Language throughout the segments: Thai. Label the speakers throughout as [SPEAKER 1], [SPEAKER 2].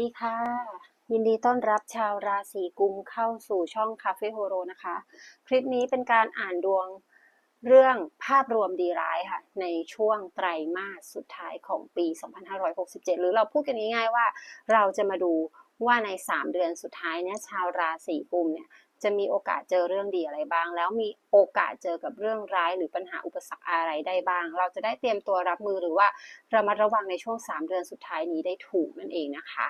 [SPEAKER 1] ดีค่ะ ยินดีต้อนรับชาวราศีกุมเข้าสู่ช่องคาเฟ่โฮโรนะคะ คลิปนี้เป็นการอ่านดวงเรื่องภาพรวมดีร้ายค่ะ ในช่วงไตรมาสสุดท้ายของปี 2567 หรือเราพูดกันง่ายๆว่าเราจะมาดูว่าใน 3 เดือนสุดท้ายเนี่ยชาวราศีกุมเนี่ย จะมีโอกาสเจอเรื่องดีอะไรบ้าง แล้วมีโอกาสเจอกับเรื่องร้ายหรือปัญหาอุปสรรคอะไรได้บ้าง เราจะได้เตรียมตัวรับมือหรือว่าระมัดระวังในช่วง 3 เดือนสุดท้ายนี้ได้ถูกนั่นเองนะคะ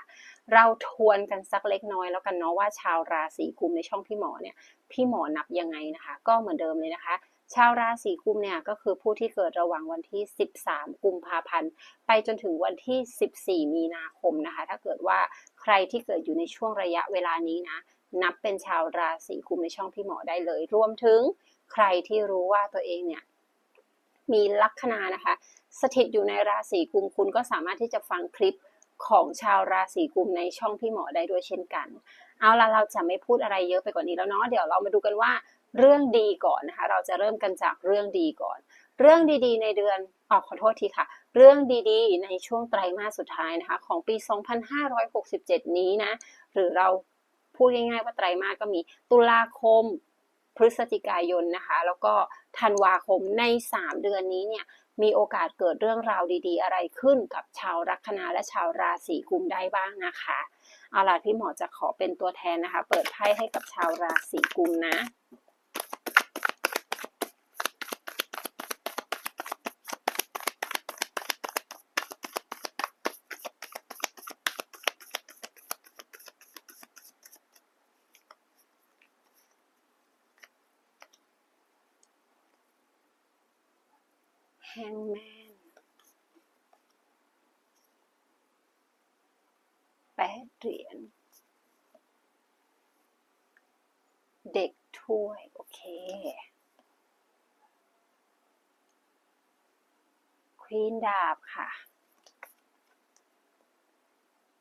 [SPEAKER 1] เราทวนกันสักเล็กน้อยแล้วกันเนาะว่าชาวราศีกุมในช่องพี่หมอเนี่ยพี่หมอนับยังไงนะคะ ก็เหมือนเดิมเลยนะคะชาวราศีกุมเนี่ยก็คือผู้ที่เกิดระหว่างวันที่ 13 กุมภาพันธ์ ไปจนถึงวันที่ 14 มีนาคมนะคะ ถ้าเกิดว่าใครที่เกิดอยู่ในช่วงระยะเวลานี้นะ นับเป็นชาวราศีกุมในช่องพี่หมอได้เลย รวมถึงใครที่รู้ว่าตัวเองเนี่ยมีลัคนานะคะ สถิตอยู่ในราศีกุมคุณก็สามารถที่จะฟังคลิปของชาวราศีกุมในช่องพี่หมอได้ด้วยเช่นกัน เอาละเราจะไม่พูดอะไรเยอะไปกว่านี้แล้วเนาะเดี๋ยวเรามาดูกันว่าเรื่องดีก่อนนะคะ เราจะเริ่มกันจากเรื่องดีก่อน เรื่องดีๆ ในเดือนออกขอโทษทีค่ะ เรื่องดีๆ ในช่วงไตรมาสสุดท้ายนะคะ ของปี 2567 นี้นะ หรือเรา พูดง่ายๆว่าไตรมาสก็มีตุลาคม พฤศจิกายนนะคะ แล้วก็ธันวาคมใน 3 เดือนนี้เนี่ยมีโอกาสเกิดเรื่องราวดีๆ อะไรขึ้นกับชาวลัคนาและชาวราศีกุมได้บ้างนะคะ เอาล่ะพี่หมอจะขอเป็นตัวแทนนะคะ เปิดไพ่ให้กับชาวราศีกุมนะ แฮงแมนแปดเหรียญ เด็ก ถ้วย โอเค ควีนดาบค่ะ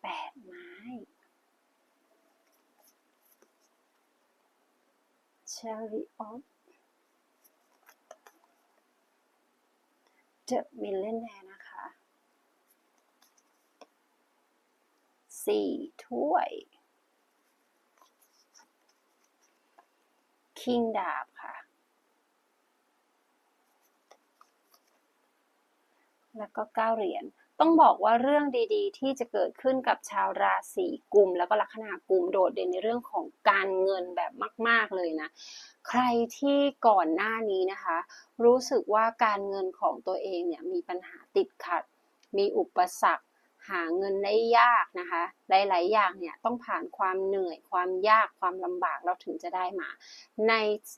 [SPEAKER 1] แปดไม้ เชอริออฟเดอะมิลเลนแนร์นะคะสี่ถ้วย คิงดาบค่ะ แล้วก็เก้าเหรียญต้องบอกว่าเรื่องดีๆ ที่จะเกิดขึ้นกับชาวราศีกุม แล้วก็ลัคนากุมโดดเด่นในเรื่องของการเงินแบบมาก ๆเลยนะ ใครที่ก่อนหน้านี้นะคะ รู้สึกว่าการเงินของตัวเองเนี่ยมีปัญหาติดขัด มีอุปสรรค หาเงินได้ยากนะคะ หลาย ๆ อย่างเนี่ยต้องผ่านความเหนื่อย ความยากความลำบากเราถึงจะได้มา ใน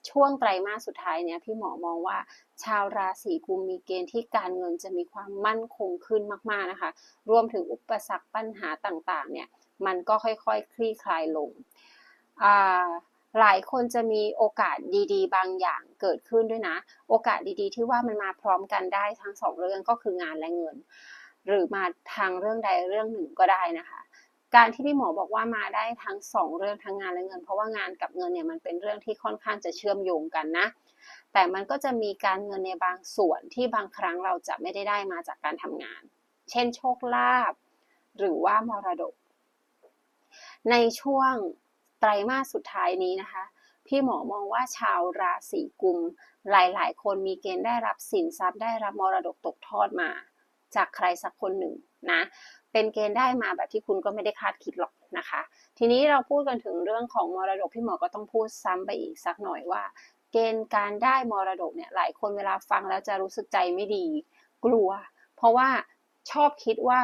[SPEAKER 1] ช่วงไตรมาสสุดท้ายเนี่ยพี่หมอมองว่า ชาวราศีกุมมีเกณฑ์ที่การเงินจะมีความมั่นคงขึ้นมากๆนะคะ รวมถึงอุปสรรคปัญหาต่าง ๆ เนี่ยมันก็ค่อยๆคลี่คลายลงอ่าหลายคนจะมีโอกาสดีๆ บางอย่างเกิดขึ้นด้วยนะ โอกาสดีๆ ที่ว่ามันมาพร้อมกันได้ทั้งสองเรื่องก็คืองานและเงิน หรือมาทางเรื่องใดเรื่องหนึ่งก็ได้นะคะ การที่พี่หมอบอกว่ามาได้ทั้งสองเรื่องทั้งงานและเงิน เพราะว่างานกับเงินเนี่ยมันเป็นเรื่องที่ค่อนข้างจะเชื่อมโยงกันนะ แต่มันก็จะมีการเงินในบางส่วนที่บางครั้งเราจะไม่ได้ได้มาจากการทำงาน เช่นโชคลาภหรือว่ามรดก ในช่วงไตรมาสสุดท้ายนี้นะคะพี่หมอมองว่าชาวราศีกุม หลาย ๆ คนมีเกณฑ์ได้รับสินทรัพย์ได้รับมรดกตกทอดมา จากใครสักคนหนึ่งนะเป็นเกณฑ์ได้มาแบบที่คุณก็ไม่ได้คาดคิดหรอกนะคะ ทีนี้เราพูดกันถึงเรื่องของมรดกพี่หมอก็ต้องพูดซ้ำไปอีกสักหน่อยว่า เกณฑ์การได้มรดกเนี่ยหลายคนเวลาฟังแล้วจะรู้สึกใจไม่ดี กลัว เพราะว่าชอบคิดว่า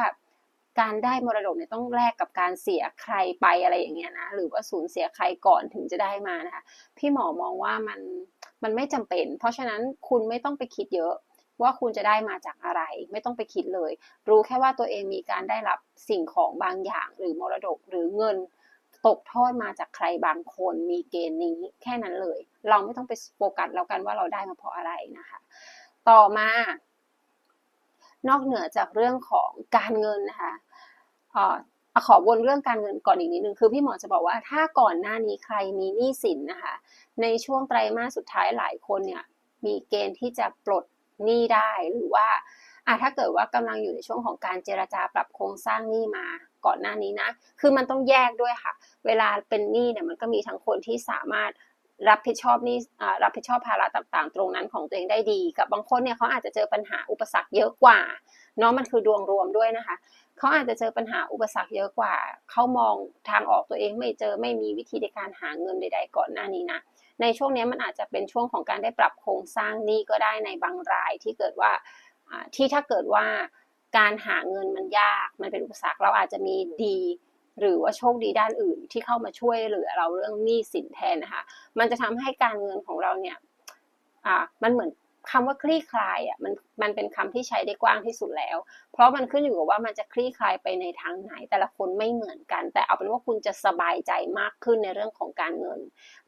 [SPEAKER 1] การได้มรดกเนี่ยต้องแลกกับการเสียใครไปอะไรอย่างเงี้ยนะหรือว่าสูญเสียใครก่อนถึงจะได้มานะคะพี่หมอมองว่ามันมันไม่จำเป็น เพราะฉะนั้นคุณไม่ต้องไปคิดเยอะ ว่าคุณจะได้มาจากอะไร ไม่ต้องไปคิดเลย รู้แค่ว่าตัวเองมีการได้รับสิ่งของบางอย่าง หรือมรดกหรือเงิน ตกทอดมาจากใครบางคนมีเกณฑ์นี้แค่นั้นเลย เราไม่ต้องไปโฟกัสแล้วกันว่าเราได้มาเพราะอะไรนะคะ ต่อมานอกเหนือจากเรื่องของการเงินนะคะออขอวนเรื่องการเงินก่อนอีกนิดนึงคือพี่หมอจะบอกว่าถ้าก่อนหน้านี้ใครมีหนี้สินนะคะ ในช่วงไตรมาสสุดท้ายหลายคนเนี่ยมีเกณฑ์ที่จะปลด หนี้ได้หรือว่าอะถ้าเกิดว่ากำลังอยู่ในช่วงของการเจรจาปรับโครงสร้างหนี้มาก่อนหน้านี้นะ คือมันต้องแยกด้วยค่ะ เวลาเป็นหนี้เนี่ยมันก็มีทั้งคนที่สามารถรับผิดชอบนี่รับผิดชอบภาระต่างๆ ตรงนั้นของตัวเองได้ดี กับบางคนเนี่ยเขาอาจจะเจอปัญหาอุปสรรคเยอะกว่าเนาะมันคือดวงรวมด้วยนะคะเขาอาจจะเจอปัญหาอุปสรรคเยอะกว่าเขามองทางออกตัวเองไม่เจอไม่มีวิธีในการหาเงินใด ๆ ก่อนหน้านี้นะ ในช่วงนี้มันอาจจะเป็นช่วงของการได้ปรับโครงสร้างหนี้ก็ได้ในบางรายที่เกิดว่าที่ถ้าเกิดว่าการหาเงินมันยากมันเป็นอุปสรรคเราอาจจะมีดีหรือว่าโชคดีด้านอื่นที่เข้ามาช่วยเหลือเราเรื่องหนี้สินแทนนะคะ มันจะทำให้การเงินของเราเนี่ย อ่า มันเหมือน คำว่าคลี่คลายอะมันมันเป็นคำที่ใช้ได้กว้างที่สุดแล้ว เพราะมันขึ้นอยู่กับว่ามันจะคลี่คลายไปในทางไหน แต่ละคนไม่เหมือนกัน แต่เอาเป็นว่าคุณจะสบายใจมากขึ้นในเรื่องของการเงิน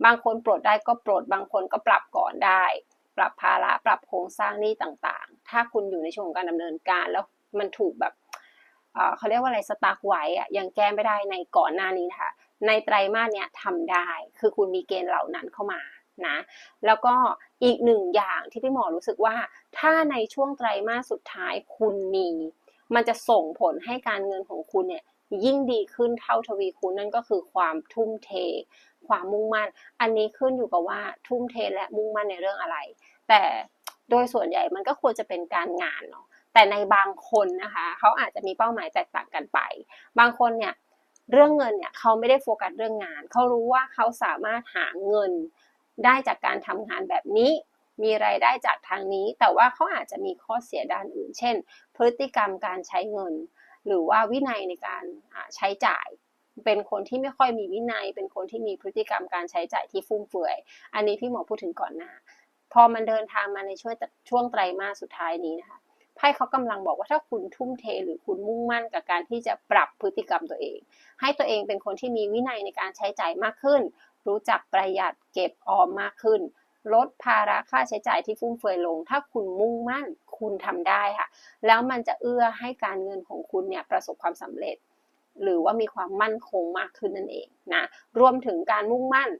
[SPEAKER 1] บางคนปลดได้ก็ปลดบางคนก็ปรับก่อนได้ ปรับภาระปรับโครงสร้างหนี้ต่างๆ ถ้าคุณอยู่ในช่วงของการดำเนินการแล้วมันถูกแบบเอ่อเขาเรียกว่าอะไรสตาร์กไว้อะยังแก้ไม่ได้ในก่อนหน้านี้นะคะในไตรมาสเนี้ยทำได้คือคุณมีเกณฑ์เหล่านั้นเข้ามา นะแล้วก็อีกหนึ่งอย่างที่พี่หมอรู้สึกว่า ถ้าในช่วงไตรมาสสุดท้ายคุณมี มันจะส่งผลให้การเงินของคุณเนี่ยยิ่งดีขึ้นเท่าทวีคูณนั่นก็คือความทุ่มเท ความมุ่งมั่น อันนี้ขึ้นอยู่กับว่าทุ่มเทและมุ่งมั่นในเรื่องอะไร แต่โดยส่วนใหญ่มันก็ควรจะเป็นการงานเนาะแต่ในบางคนนะคะเขาอาจจะมีเป้าหมายแตกต่างกันไป บางคนเนี่ยเรื่องเงินเนี่ยเขาไม่ได้โฟกัสเรื่องงาน เขารู้ว่าเขาสามารถหาเงิน ได้จากการทำงานแบบนี้ มีรายได้จากทางนี้ แต่ว่าเขาอาจจะมีข้อเสียด้านอื่น เช่น พฤติกรรมการใช้เงิน หรือว่าวินัยในการใช้จ่าย เป็นคนที่ไม่ค่อยมีวินัย เป็นคนที่มีพฤติกรรมการใช้จ่ายที่ฟุ่มเฟือย อันนี้พี่หมอพูดถึงก่อนหน้า พอมันเดินทางมาในช่วงช่วงไตรมาสสุดท้ายนี้นะคะไพ่เขากำลังบอกว่าถ้าคุณทุ่มเทหรือคุณมุ่งมั่นกับการที่จะปรับพฤติกรรมตัวเอง ให้ตัวเองเป็นคนที่มีวินัยในการใช้จ่ายมากขึ้น รู้จักประหยัดเก็บออมมากขึ้น ลดภาระค่าใช้จ่ายที่ฟุ่มเฟือยลง ถ้าคุณมุ่งมั่นคุณทำได้ค่ะ แล้วมันจะเอื้อให้การเงินของคุณเนี่ยประสบความสำเร็จ หรือว่ามีความมั่นคงมากขึ้นนั่นเองนะรวมถึงการมุ่งมั่น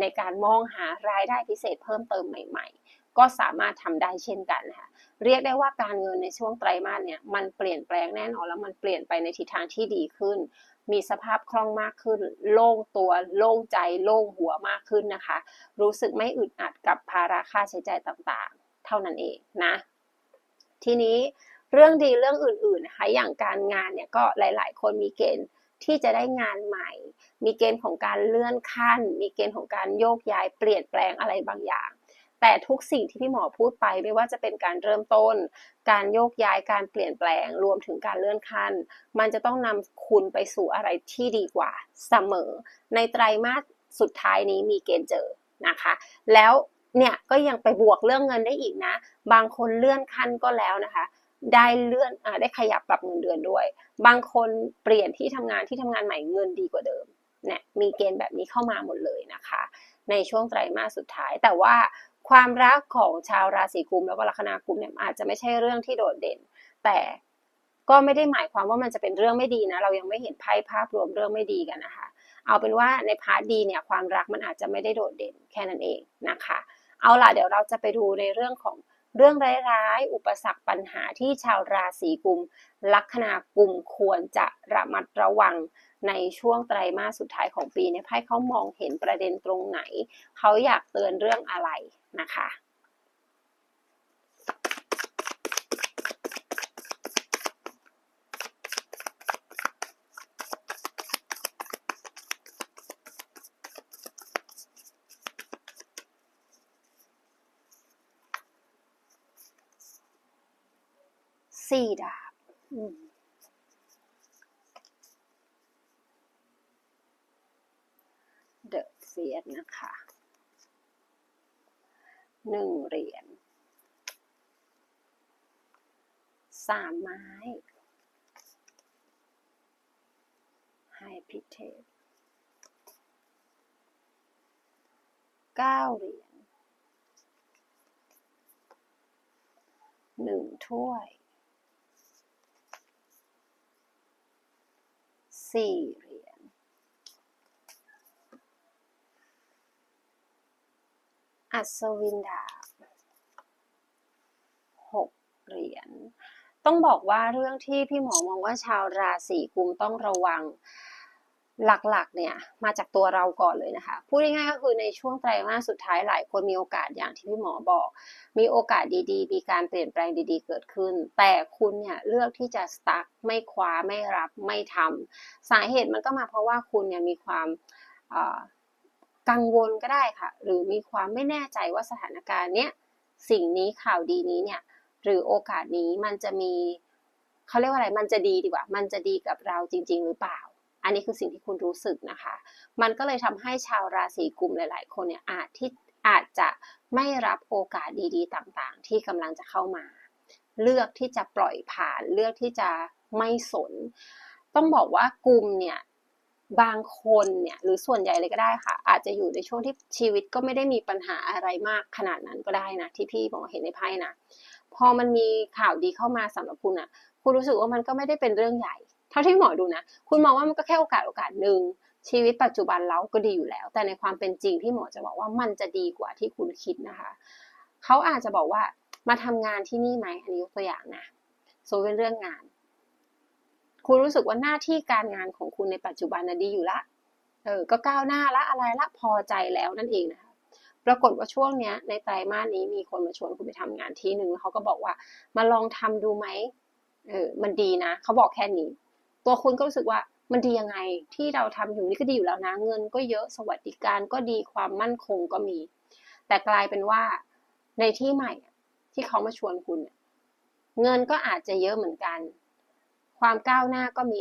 [SPEAKER 1] ในการมองหารายได้พิเศษเพิ่มเติมใหม่ ๆ ก็สามารถทำได้เช่นกันค่ะเรียกได้ว่าการเงินในช่วงไตรมาสเนี่ยมันเปลี่ยนแปลงแน่นอนแล้วมันเปลี่ยนไปในทิศทางที่ดีขึ้น มีสภาพคล่องมากขึ้น โล่งตัวโล่งใจ โล่งหัวมากขึ้นนะคะ รู้สึกไม่อึดอัดกับภาระค่าใช้จ่ายต่างๆ เท่านั้นเองนะทีนี้เรื่องดีเรื่องอื่นๆนะคะอย่างการงานเนี่ยก็หลาย ๆ คนมีเกณฑ์ที่จะได้งานใหม่ มีเกณฑ์ของการเลื่อนขั้น มีเกณฑ์ของการโยกย้ายเปลี่ยนแปลงอะไรบางอย่าง แต่ทุกสิ่งที่พี่หมอพูดไปไม่ว่าจะเป็นการเริ่มต้น การโยกย้ายการเปลี่ยนแปลงรวมถึงการเลื่อนขั้น มันจะต้องนำคุณไปสู่อะไรที่ดีกว่าเสมอ ในไตรมาสสุดท้ายนี้มีเกณฑ์เจอนะคะ แล้วเนี่ยก็ยังไปบวกเรื่องเงินได้อีกนะ บางคนเลื่อนขั้นก็แล้วนะคะ ได้เลื่อนอได้ขยับปรับเงินเดือนด้วย บางคนเปลี่ยนที่ทำงานที่ทำงานใหม่เงินดีกว่าเดิมเนี่ยมีเกณฑ์แบบนี้เข้ามาหมดเลยนะคะ ในช่วงไตรมาสสุดท้ายแต่ว่า ความรักของชาวราศีกุมแล้วก็ลัคนากุมเนี่ยอาจจะไม่ใช่เรื่องที่โดดเด่น แต่ก็ไม่ได้หมายความว่ามันจะเป็นเรื่องไม่ดีนะ เรายังไม่เห็นไพ่ภาพรวมเรื่องไม่ดีกันนะคะ เอาเป็นว่าในพาร์ทดีเนี่ยความรักมันอาจจะไม่ได้โดดเด่นแค่นั้นเองนะคะ เอาล่ะเดี๋ยวเราจะไปดูในเรื่องของ เรื่องร้ายๆ อุปสรรคปัญหาที่ชาวราศีกุม ลัคนากุมควรจะระมัดระวังในช่วงไตรมาสสุดท้ายของปีในไพ่เขามองเห็นประเด็นตรงไหน เขาอยากเตือนเรื่องอะไรนะคะ สี่ดาบอืม เดอะเฟียสนะคะหนึ่งเหรียญสามไม้ให้พิเทศเก้าเหรียญหนึ่งถ้วย สี่เหรียญอัศวินดาบหกเหรียญต้องบอกว่าเรื่องที่พี่หมอมองว่าชาวราศีกุมต้องระวัง หลักๆ เนี่ยมาจากตัวเราก่อนเลยนะคะ พูดง่ายๆก็คือในช่วงไตรมาสสุดท้ายหลายคนมีโอกาสอย่างที่พี่หมอบอก มีโอกาสดีๆ มีการเปลี่ยนแปลงดีๆ เกิดขึ้น แต่คุณเนี่ยเลือกที่จะสตั๊กไม่คว้าไม่รับไม่ทำสาเหตุมันก็มาเพราะว่าคุณเนี่ยมีความกังวลก็ได้ค่ะ หรือมีความไม่แน่ใจว่าสถานการณ์เนี้ยสิ่งนี้ข่าวดีนี้เนี่ยหรือโอกาสนี้มันจะมีเขาเรียกว่าอะไรมันจะดีดีกว่า มันจะดีกับเราจริง ๆ หรือเปล่า อันนี้คือสิ่งที่คุณรู้สึกนะคะ มันก็เลยทำให้ชาวราศีกุมหลาย ๆ คนเนี่ยอาจที่อาจจะไม่รับโอกาสดีๆ ต่างๆ ที่กำลังจะเข้ามา เลือกที่จะปล่อยผ่านเลือกที่จะไม่สน ต้องบอกว่ากุมเนี่ยบางคนเนี่ยหรือส่วนใหญ่เลยก็ได้ค่ะ อาจจะอยู่ในช่วงที่ชีวิตก็ไม่ได้มีปัญหาอะไรมากขนาดนั้นก็ได้นะ ที่พี่บอกเห็นในไพ่นะพอมันมีข่าวดีเข้ามาสำหรับคุณอะ่ะ คุณรู้สึกว่ามันก็ไม่ได้เป็นเรื่องใหญ่ เท่าที่หมอดูนะ คุณมองว่ามันก็แค่โอกาสโอกาสหนึ่งชีวิตปัจจุบันเราก็ดีอยู่แล้ว แต่ในความเป็นจริงที่หมอจะบอกว่ามันจะดีกว่าที่คุณคิดนะคะเขาอาจจะบอกว่ามาทำงานที่นี่ไหมอันนี้ยกตัวอย่างนะโซเป็นเรื่องงาน คุณรู้สึกว่าหน้าที่การงานของคุณในปัจจุบันน่ะดีอยู่ละเออก็ก้าวหน้าละอะไรละพอใจแล้วนั่นเองนะคะปรากฏว่าช่วงเนี้ย ในไตรมาสนี้มีคนมาชวนคุณไปทำงานที่หนึ่งเขาก็บอกว่า มาลองทำดูไหมเออมันดีนะเขาบอกแค่นี้ ตัวคุณก็รู้สึกว่ามันดียังไงที่เราทำอยู่นี่ก็ดีอยู่แล้วนะ เงินก็เยอะสวัสดิการก็ดีความมั่นคงก็มี แต่กลายเป็นว่าในที่ใหม่ที่เขามาชวนคุณ เงินก็อาจจะเยอะเหมือนกัน ความก้าวหน้าก็มี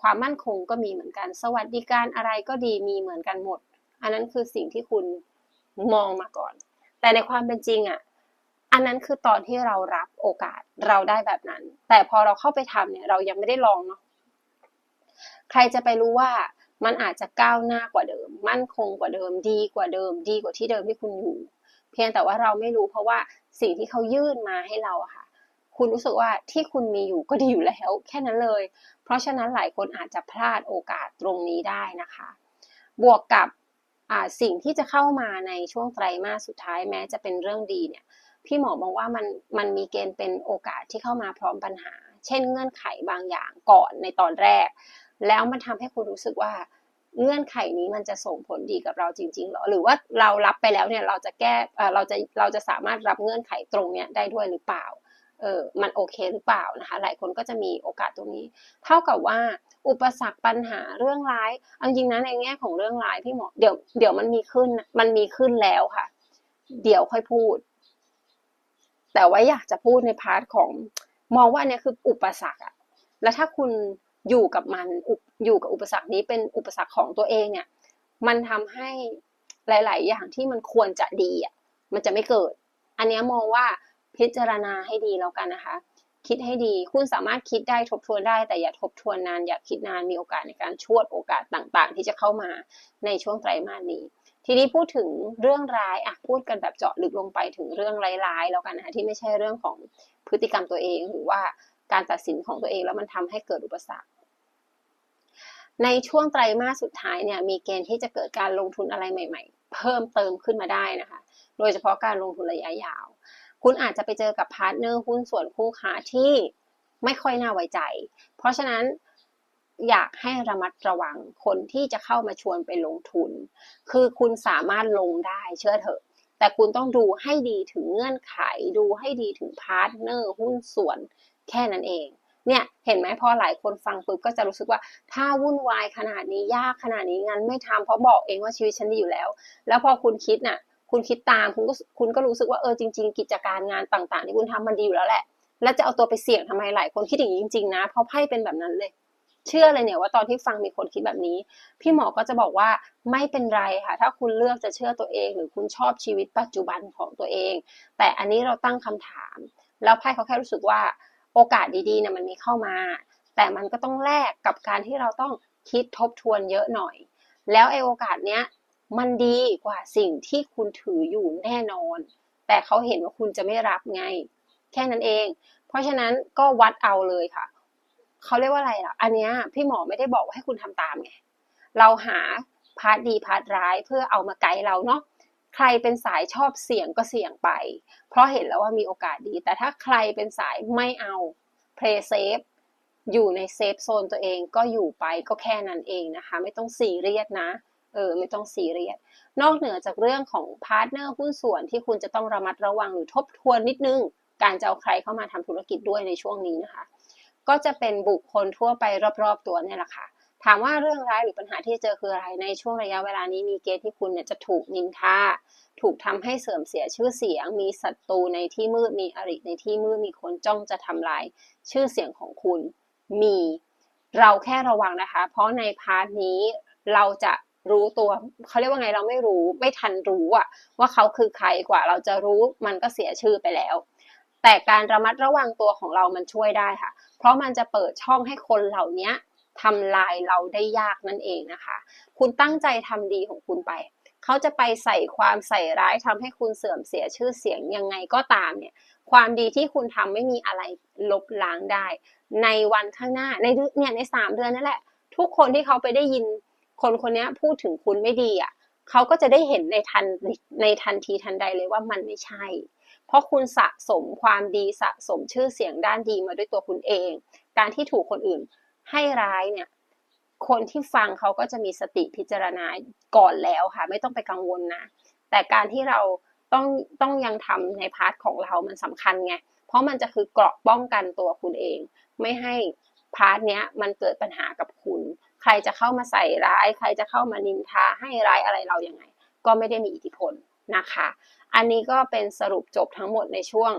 [SPEAKER 1] ความมั่นคงก็มีเหมือนกัน สวัสดิการอะไรก็ดีมีเหมือนกันหมด อันนั้นคือสิ่งที่คุณมองมาก่อน แต่ในความเป็นจริงอะอันนั้นคือตอนที่เรารับโอกาสเราได้แบบนั้น แต่พอเราเข้าไปทำเนี่ยเรายังไม่ได้ลองเนาะ ใครจะไปรู้ว่ามันอาจจะก้าวหน้ากว่าเดิม มั่นคงกว่าเดิม ดีกว่าเดิม ดีกว่าที่เดิมที่คุณอยู่ เพียงแต่ว่าเราไม่รู้เพราะว่าสิ่งที่เขายื่นมาให้เราค่ะ คุณรู้สึกว่าที่คุณมีอยู่ก็ดีอยู่แล้ว แค่นั้นเลย เพราะฉะนั้นหลายคนอาจจะพลาดโอกาสตรงนี้ได้นะคะ บวกกับสิ่งที่จะเข้ามาในช่วงไตรมาสสุดท้ายแม้จะเป็นเรื่องดีเนี่ย พี่หมอมองว่ามันมันมีเกณฑ์เป็นโอกาสที่เข้ามาพร้อมปัญหา เช่นเงื่อนไขบางอย่างก่อนในตอนแรก แล้วมันทำให้คุณรู้สึกว่าเงื่อนไขนี้มันจะส่งผลดีกับเราจริงๆหรอ หรือว่าเรารับไปแล้วเนี่ยเราจะแก้เราจะเราจะสามารถรับเงื่อนไขตรงเนี้ยได้ด้วยหรือเปล่าเออมันโอเคหรือเปล่านะคะ หลายคนก็จะมีโอกาสตรงนี้ เท่ากับว่าอุปสรรคปัญหาเรื่องร้ายจริงๆนะในแง่ของเรื่องร้ายพี่หมอเดี๋ยวเดี๋ยวมันมีขึ้นมันมีขึ้นแล้วค่ะ เดี๋ยวค่อยพูด แต่ว่าอยากจะพูดในพาร์ทของมองว่าเนี่ยคืออุปสรรคอะแล้วถ้าคุณ อยู่กับมันอยู่กับอุปสรรคนี้เป็นอุปสรรคของตัวเองเนี่ย มันทำให้หลาย ๆ อย่างที่มันควรจะดีอะมันจะไม่เกิด อันนี้มองว่าพิจารณาให้ดีแล้วกันนะคะ คิดให้ดีคุณสามารถคิดได้ทบทวนได้ แต่อย่าทบทวนนาน อย่าคิดนานมีโอกาสในการชวดโอกาสต่าง ๆ ที่จะเข้ามาในช่วงไตรมาสนี้ ทีนี้พูดถึงเรื่องร้ายอะพูดกันแบบเจาะลึกลงไปถึงเรื่องร้ายๆแล้วกันนะคะที่ไม่ใช่เรื่องของพฤติกรรมตัวเองหรือว่า การตัดสินของตัวเองแล้วมันทำให้เกิดอุปสรรค ในช่วงไตรมาสสุดท้ายเนี่ยมีเกณฑ์ที่จะเกิดการลงทุนอะไรใหม่ ๆ เพิ่มเติมขึ้นมาได้นะคะ โดยเฉพาะการลงทุนระยะยาว คุณอาจจะไปเจอกับพาร์ทเนอร์หุ้นส่วนคู่ค้าที่ไม่ค่อยน่าไว้ใจ เพราะฉะนั้นอยากให้ระมัดระวังคนที่จะเข้ามาชวนไปลงทุน คือคุณสามารถลงได้เชื่อเถอะ แต่คุณต้องดูให้ดีถึงเงื่อนไข ดูให้ดีถึงพาร์ทเนอร์หุ้นส่วน แค่นั้นเอง เนี่ยเห็นไหมพอหลายคนฟังปุ๊บก็จะรู้สึกว่าถ้าวุ่นวายขนาดนี้ยากขนาดนี้งั้นไม่ทำเพราะบอกเองว่าชีวิตฉันดีอยู่แล้ว แล้วพอคุณคิดน่ะ คุณคิดตามคุณก็คุณก็รู้สึกว่าเออจริง ๆ กิจการงานต่างๆ ที่คุณทำมันดีอยู่แล้วแหละแล้วจะเอาตัวไปเสี่ยงทำไมหลายคนคิดอย่างนี้จริงๆนะเพราะไพ่เป็นแบบนั้นเลย เชื่อเลยเนี่ยว่าตอนที่ฟังมีคนคิดแบบนี้ พี่หมอก็จะบอกว่าไม่เป็นไรค่ะ ถ้าคุณเลือกจะเชื่อตัวเอง หรือคุณชอบชีวิตปัจจุบันของตัวเอง แต่อันนี้เราตั้งคำถาม แล้วไพ่เขาแค่รู้สึกว่า อกาสดีๆนี่ยมันมีเข้ามา แต่มันก็ต้องแลกกับการที่เราต้องคิดทบทวนเยอะหน่อย แล้วไอโอกาสเนี้ยมันดีกว่าสิ่งที่คุณถืออยู่แน่นอน แต่เขาเห็นว่าคุณจะไม่รับไง แค่นั้นเอง เพราะฉะนั้นก็วัดเอาเลยค่ะ เขาเรียกว่าอะไรล่ะ อันเนี้ยพี่หมอไม่ได้บอกว่าให้คุณทำตามไง เราหาพาร์ทดีพาร์ทร้ายเพื่อเอามาไกด์เราเนาะ ใครเป็นสายชอบเสี่ยงก็เสี่ยงไป เพราะเห็นแล้วว่ามีโอกาสดี แต่ถ้าใครเป็นสายไม่เอาพ play safe อยู่ในเซฟโซนตัวเองก็อยู่ไปก็แค่นั้นเองนะคะ ไม่ต้องซีเรียสนะเออไม่ต้องซีเรียสนอกเหนือจากเรื่องของพาร์ทเนอร์หุ้นส่วนที่คุณจะต้องระมัดระวังหรือทบทวนนิดนึง การจะเอาใครเข้ามาทำธุรกิจด้วยในช่วงนี้นะคะ ก็จะเป็นบุคคลทั่วไปรอบๆตัวเนี่ยแหละค่ะ ถามว่าเรื่องร้ายหรือปัญหาที่เจอคืออะไร ในช่วงระยะเวลานี้มีเกณฑ์ที่คุณเนี่ยจะถูกนินทา ถูกทำให้เสื่อมเสียชื่อเสียง มีศัตรูในที่มืด มีอริในที่มืด มีคนจ้องจะทำลาย ชื่อเสียงของคุณ มี เราแค่ระวังนะคะ เพราะในพาร์ทนี้เราจะรู้ตัวเขาเรียกว่าไงเราไม่รู้ไม่ทันรู้อะว่าเขาคือใครกว่า เราจะรู้มันก็เสียชื่อไปแล้ว แต่การระมัดระวังตัวของเรามันช่วยได้ค่ะ เพราะมันจะเปิดช่องให้คนเหล่านี้ ทำลายเราได้ยากนั่นเองนะคะ คุณตั้งใจทำดีของคุณไป เขาจะไปใส่ความใส่ร้ายทำให้คุณเสื่อมเสียชื่อเสียงยังไงก็ตามเนี่ย ความดีที่คุณทำไม่มีอะไรลบล้างได้ ในวันข้างหน้าในเนี่ยในสามเดือนนั่นแหละ ทุกคนที่เขาไปได้ยินคนคนนี้พูดถึงคุณไม่ดีอะเขาก็จะได้เห็นในทันในทันทีทันใดเลยว่ามันไม่ใช่ เพราะคุณสะสมความดีสะสมชื่อเสียงด้านดีมาด้วยตัวคุณเอง การที่ถูกคนอื่น ให้ร้ายเนี่ยคนที่ฟังเขาก็จะมีสติพิจารณาก่อนแล้วค่ะ ไม่ต้องไปกังวลนะ แต่การที่เราต้องต้องยังทำในพาร์ทของเรามันสำคัญไง เพราะมันจะคือเกราะป้องกันตัวคุณเอง ไม่ให้พาร์ทเนี้ยมันเกิดปัญหากับคุณ ใครจะเข้ามาใส่ร้าย ใครจะเข้ามานินทาให้ร้ายอะไรเรายัางไง ก็ไม่ได้มีอิทธิพลนะคะ อันนี้ก็เป็นสรุปจบทั้งหมดในช่วง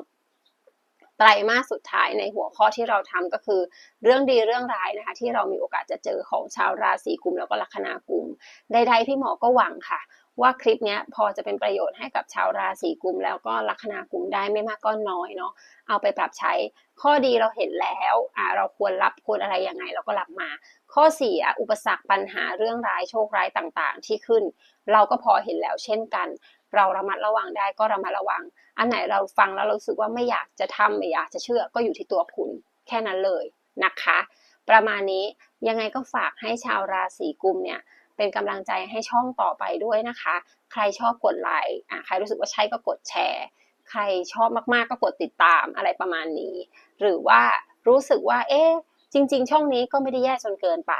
[SPEAKER 1] ไตรมาสสุดท้ายในหัวข้อที่เราทำก็คือ เรื่องดีเรื่องร้ายนะคะที่เรามีโอกาสจะเจอของชาวราศีกุมแล้วก็ลัคนากุมใดๆพี่หมอก็หวังค่ะ ว่าคลิปนี้พอจะเป็นประโยชน์ให้กับชาวราศีกุมแล้วก็ลัคนากุมได้ไม่มากก็น้อยเนาะเอาไปปรับใช้ข้อดีเราเห็นแล้วอ่าเราควรรับควรอะไรยังไงเราก็รับมา ข้อเสียอุปสรรคปัญหาเรื่องร้ายโชคร้ายต่างๆ ที่ขึ้น เราก็พอเห็นแล้วเช่นกัน เราระมัดระวังได้ก็ระมัดระวัง อันไหนเราฟังแล้วเราสึกว่าไม่อยากจะทำไม่อยากจะเชื่อก็อยู่ที่ตัวคุณแค่นั้นเลยนะคะ ประมาณนี้ยังไงก็ฝากให้ชาวราศีกุมเนี่ยเป็นกำลังใจให้ช่องต่อไปด้วยนะคะ ใครชอบกดไลค์อะใครรู้สึกว่าใช่ก็กดแชร์ใครชอบมากๆก็กดติดตามอะไรประมาณนี้ หรือว่ารู้สึกว่า เอ๊ะจริง ๆ ช่องนี้ก็ไม่ได้แย่จนเกินไป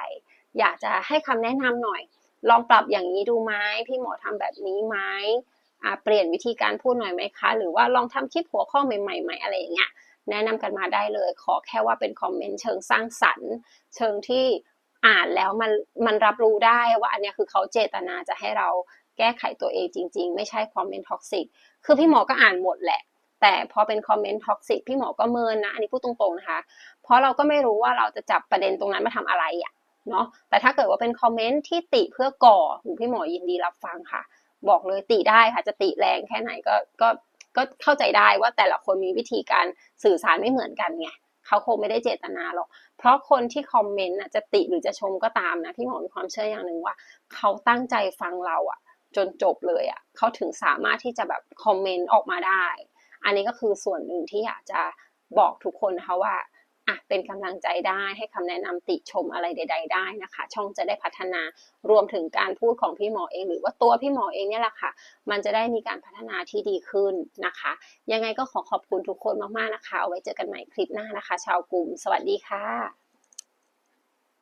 [SPEAKER 1] อยากจะให้คำแนะนำหน่อย ลองปรับอย่างนี้ดูไหมพี่หมอทำแบบนี้ไหม เปลี่ยนวิธีการพูดหน่อยไหมคะ หรือว่าลองทำคลิปหัวข้อใหม่ๆไหมอะไรอย่างเงี้ยแนะนำกันมาได้เลย ขอแค่ว่าเป็นคอมเมนต์เชิงสร้างสรรค์ เชิงที่อ่านแล้วมันมันรับรู้ได้ว่าอันนี้คือเขาเจตนาจะให้เราแก้ไขตัวเองจริง ๆ ไม่ใช่คอมเมนต์ท็อกซิกคือพี่หมอก็อ่านหมดแหละ แต่พอเป็นคอมเมนต์ท็อกซิกพี่หมอก็เมินนะ อันนี้พูดตรงๆนะคะ เพราะเราก็ไม่รู้ว่าเราจะจับประเด็นตรงนั้นมาทำอะไรอะ่ะเนาะแต่ถ้าเกิดว่าเป็นคอมเมนต์ที่ติเพื่อก่อพี่หมอยินดีรับฟังค่ะ บอกเลยติได้ค่ะจะติแรงแค่ไหนก็ก็ก็เข้าใจได้ว่าแต่ละคนมีวิธีการสื่อสารไม่เหมือนกันไงเขาคงไม่ได้เจตนาหรอก เพราะคนที่คอมเมนต์จะติหรือจะชมก็ตามนะพี่หมอมีความเชื่ออย่างหนึ่งว่า เขาตั้งใจฟังเราอะจนจบเลยอะเขาถึงสามารถที่จะแบบคอมเมนต์ออกมาได้ อันนี้ก็คือส่วนหนึ่งที่อยากจะบอกทุกคนนะคะว่า อะเป็นกำลังใจได้ให้คำแนะนำติชมอะไรใด ๆ ได้นะคะ ช่องจะได้พัฒนารวมถึงการพูดของพี่หมอเอง หรือว่าตัวพี่หมอเองเนี่ยแหละค่ะ มันจะได้มีการพัฒนาที่ดีขึ้นนะคะ ยังไงก็ขอขอบคุณทุกคนมากๆนะคะ เอาไว้เจอกันใหม่คลิปหน้านะคะ ชาวกลุ่ม สวัสดีค่ะ